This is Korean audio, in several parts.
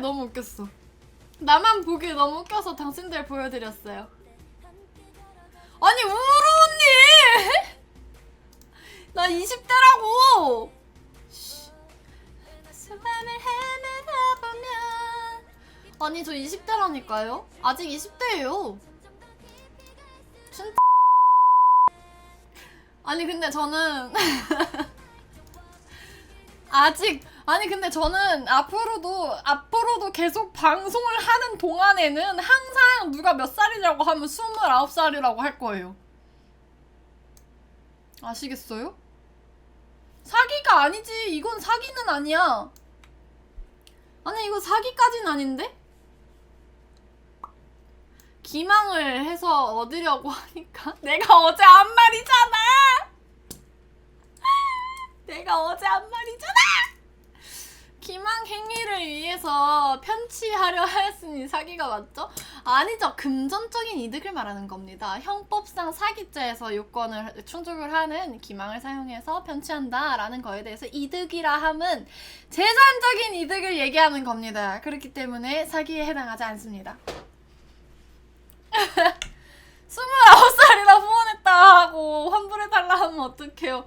너무 웃겼어. 나만 보기 너무 웃겨서 당신들 보여드렸어요. 아니 우루 언니! 나 20대라고. 수밤을 헤매다 보면 아니 저 20대라니까요? 아직 20대예요. 진짜. 아니 근데 저는 아직 아니 근데 저는 앞으로도 앞으로도 계속 방송을 하는 동안에는 항상 누가 몇 살이라고 하면 29살이라고 할 거예요. 아시겠어요? 사기가 아니지. 이건 사기는 아니야. 아니 이거 사기까진 아닌데? 기망을 해서 얻으려고 하니까 내가 어제 한 말이잖아. 내가 어제 한 말이잖아. 기망 행위를 위해서 편취하려 하였으니 사기가 맞죠? 아니죠. 금전적인 이득을 말하는 겁니다. 형법상 사기죄에서 요건을 충족을 하는 기망을 사용해서 편취한다라는 거에 대해서 이득이라 함은 재산적인 이득을 얘기하는 겁니다. 그렇기 때문에 사기에 해당하지 않습니다. 29살이나 후원했다 하고 환불해달라 하면 어떡해요.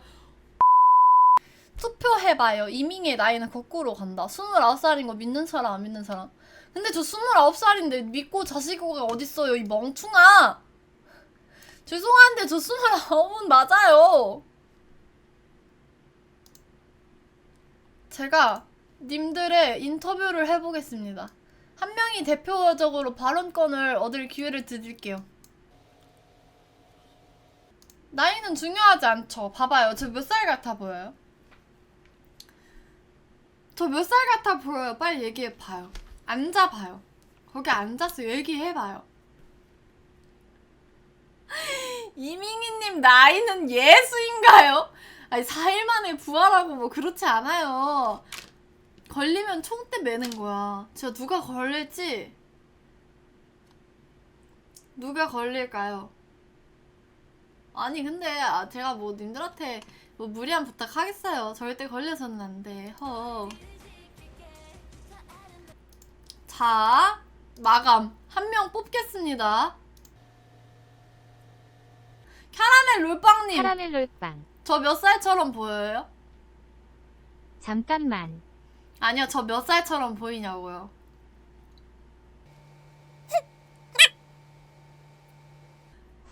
투표해봐요. 이밍의 나이는 거꾸로 간다. 29살인 거 믿는 사람, 안 믿는 사람. 근데 저 29살인데 믿고 자시고가 어딨어요, 이 멍충아! 죄송한데 저 29은 맞아요. 제가 님들의 인터뷰를 해보겠습니다. 한 명이 대표적으로 발언권을 얻을 기회를 드릴게요. 나이는 중요하지 않죠. 봐봐요. 저 몇 살 같아 보여요? 저 몇 살 같아 보여요? 빨리 얘기해봐요. 앉아봐요. 거기 앉아서 얘기해봐요. 이민희님 나이는 예수인가요? 아니 4일 만에 부활하고 뭐 그렇지 않아요. 걸리면 총대 매는 거야. 진짜 누가 걸릴지 누가 걸릴까요? 아니 근데 아, 제가 뭐 님들한테 뭐 무리한 부탁하겠어요. 절대 걸려서는 안 돼. 허. 자 마감 한 명 뽑겠습니다. 캐러멜 롤빵님 카라멜 롤빵. 저 몇 살처럼 보여요? 잠깐만. 아니요 저 몇 살처럼 보이냐고요.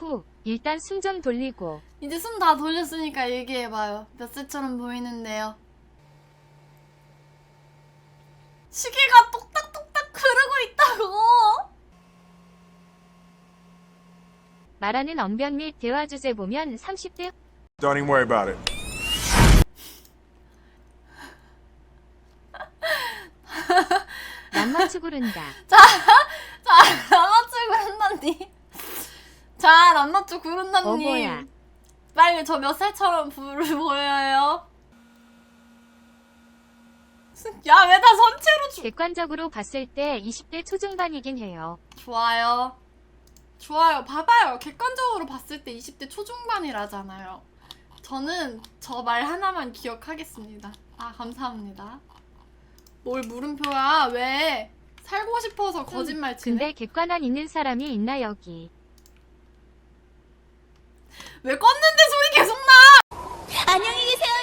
후. 일단 숨 좀 돌리고. 이제 숨 다 돌렸으니까 얘기해봐요. 몇 살처럼 보이는데요? 시계가 똑딱똑딱 흐르고 있다고! 말하는 언변 및 대화 주제 보면 30대 Don't even worry about it. 남맞추 구른다. 자, 람마쭈 구른다님. 자, 람마쭈 어 구른다님. 뭐야. 빨리 저 몇 살처럼 부르 보여요? 야, 왜 다 선체로 주... 객관적으로 봤을 때 20대 초중반이긴 해요. 좋아요. 좋아요. 봐봐요. 객관적으로 봤을 때 20대 초중반이라잖아요. 저는 저 말 하나만 기억하겠습니다. 아, 감사합니다. 뭘 물음표야? 왜? 살고 싶어서 거짓말 치네? 근데 객관한 있는 사람이 있나 여기. 왜 껐는데 소리 계속 나? 안녕히 계세요.